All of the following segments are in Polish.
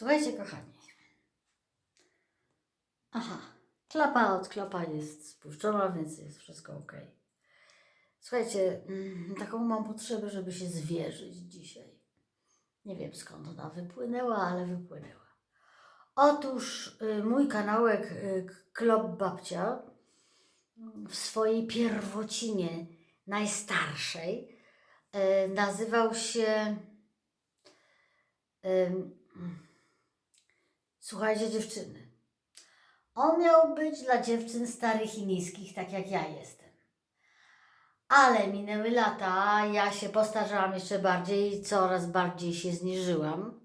Słuchajcie, kochani. Aha, klapa od klapa jest spuszczona, więc jest wszystko ok. Słuchajcie, mm, taką mam potrzebę, żeby się zwierzyć dzisiaj. Nie wiem skąd ona wypłynęła, ale wypłynęła. Otóż y, mój kanałek y, Klop Babcia mm, w swojej pierwocinie najstarszej y, nazywał się Ym, Słuchajcie, dziewczyny. On miał być dla dziewczyn starych i niskich, tak jak ja jestem. Ale minęły lata, ja się postarzałam jeszcze bardziej i coraz bardziej się zniżyłam.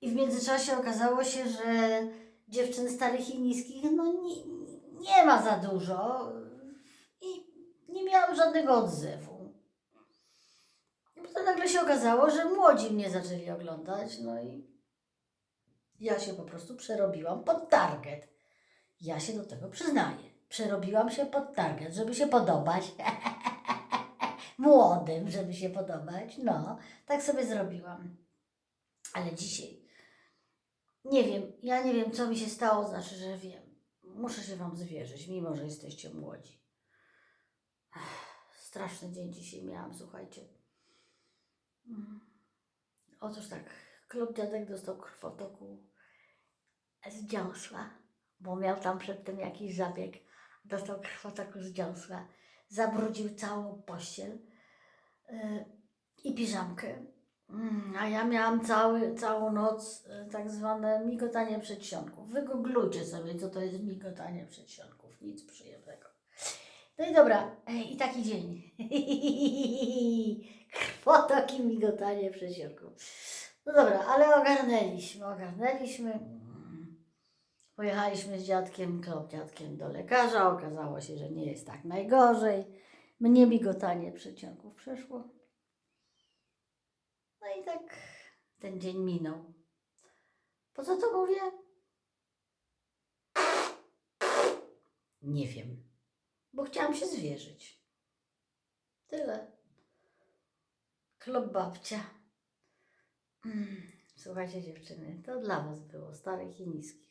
I w międzyczasie okazało się, że dziewczyn starych i niskich no nie, nie ma za dużo i nie miałam żadnego odzewu. I potem nagle się okazało, że młodzi mnie zaczęli oglądać, no i ja się po prostu przerobiłam pod target. Ja się do tego przyznaję. Przerobiłam się pod target, żeby się podobać. Młodym, żeby się podobać. No, tak sobie zrobiłam. Ale dzisiaj nie wiem, ja nie wiem, co mi się stało, znaczy, że wiem. Muszę się Wam zwierzyć, mimo że jesteście młodzi. Straszny dzień dzisiaj miałam, słuchajcie. Mm. Otóż tak, klub dziadek dostał krwotoku z dziąsła, bo miał tam przedtem jakiś zabieg. Dostał krwotoku z dziąsła, zabrudził całą pościel yy, i piżamkę. Mm, A ja miałam cały, całą noc y, tak zwane migotanie przedsionków. Wygooglujcie sobie, co to jest migotanie przedsionków. Nic przyjemnego. No i dobra, i taki dzień. Krwotok i migotanie przedsionków. No dobra, ale ogarnęliśmy, ogarnęliśmy. Pojechaliśmy z dziadkiem, klop dziadkiem do lekarza. Okazało się, że nie jest tak najgorzej. Mnie migotanie przedsionków przeszło. No i tak ten dzień minął. Po co to mówię? Nie wiem, bo chciałam się zwierzyć. Tyle. Klub babcia. Mm, Słuchajcie dziewczyny, to dla was było, starych i niskich.